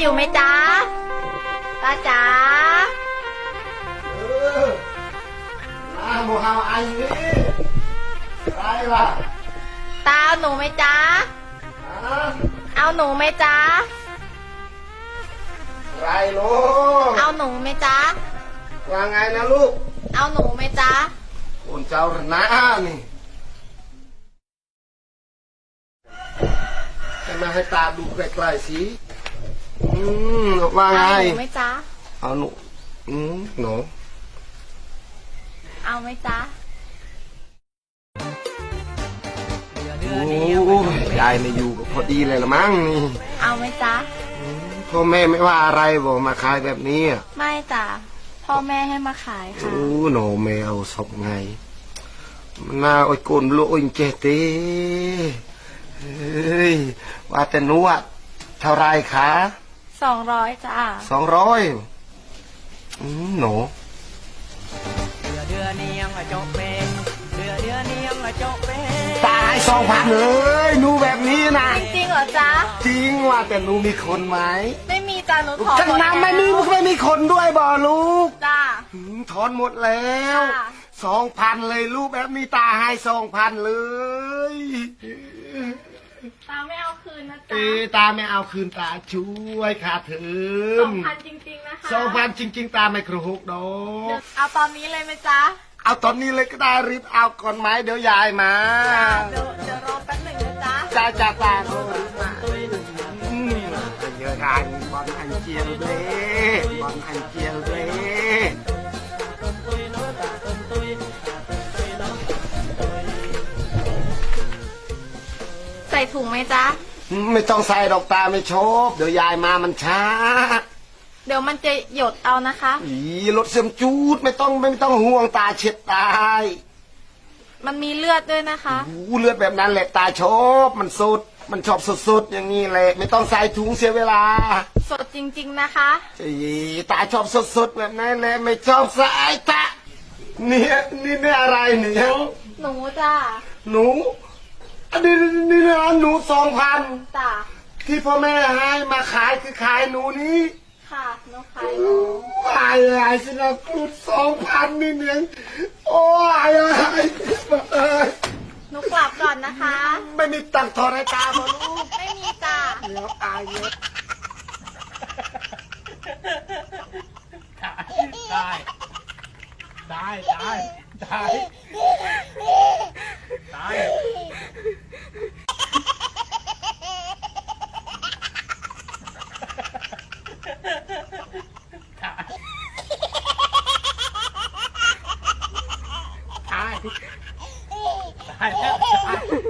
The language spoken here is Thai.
อยู่ไหมจ๊ะตาจ๋าเอออาโมฮาวอันนี้ไรล่ะตาเอาหนูไหมจ๊ะฮะเอาหนูไหมจ๊ะไรลูกเอาหนูไหมจ๊ะว่าไงนะลูกเอาหนูไหมจ๊ะคนเจ้าระนานี่ให้มาให้ตาดูใกล้ๆสิ อืมว่าไง เอาหนูไหมจ๊ะ เอาหนูอืมหนู เอาไหมจ๊ะ โอ้ยยายไม่อยู่ก็พอดีเลยละมั้งนี่เอาไหมจ๊ะ พ่อแม่ไม่ว่าอะไรบอกมาขายแบบนี้อะไม่จ้ะ พ่อแม่ให้มาขายค่ะ โอ้หนูแมวศพไงมันน่าโอ้ยโกนโลโอ้ยเจเต้เฮ้ยว่าแต่หนวดเท่าไรคะ สองร้อยจ้ะสองร้อยอืมหนูเดือเดือเนียงอะจกเป็นเดือเดือเนียงอะจกเป็นตายสองพันเลยหนูแบบนี้นะจริงๆเหรอจ๊ะจริงว่าแต่หนูมีคนไหมไม่มีจ้ะหนูถอนข้างหมดหน้าไม่มีไม่มีคนด้วยบ่ลูกจ้ะหืมถอนหมดแล้วค่ะสองพันเลยลูกแบบนี้ตาให้สองพันเลย ตาไม่เอาคืนนะเอจ๊ะตาไม่เอาคืนตาช่วยขาดเถิสอมงพันจริงๆนะคะสองพันจริง ๆ ตาไม่กระหกดอเดี๋ยวกเอาตอนนี้เลยไหมจ๊ะเอาตอนนี้เลยก็ได้รีบเอาก่อนไหมเดี๋ยวยายมาเดี๋ยวเดี๋ยวรอแป๊บหนึ่งนะจ๊ะจ้าจ้าตาโรรีบมาอืมเยอะกันบอลอันเจียวเลยบอลอันเจียวเล ส่ถุงไหมจ๊ะ ไม่ต้องใส่ดอกตาไม่ชอบเดี๋ยวยายมามันช้า เดี๋ยวมันจะหยดเอานะคะอีรถเสื่อมจูดไม่ต้องไม่ต้องห่วงตาเช็ดตายมันมีเลือดด้วยนะคะอู้เลือดแบบนั้นแหละตาชอบมันสดมันชอบสดๆอย่างนี้แหละไม่ต้องใส่ถุงเสียเวลา สดจริง ๆนะคะอีตาชอบสดๆแบบนั้นแหละไม่ชอบใส่ตาเนี่ยนี่เนี่ยอะไรเนี่ยหนูจ้ะหนูอั นนี้นี่นะหนูสองพันจ้ะที่พ่อแม่ให้มาขายคือขายหนูนี้ค่ะหนูขายหนูตายเลยสินะกูสองพันนี่เนี่ยโอ้ยเอ้ยหนูกลับก่อนนะคะ ไม่มีตังค์ทอนให้ตาบอลูกไม่มีจ้ะเดี๋ยวอายเยอะได้ ได้ ได้ ได้ ได้ได้ได้แล้วได้ Oh, oh, oh,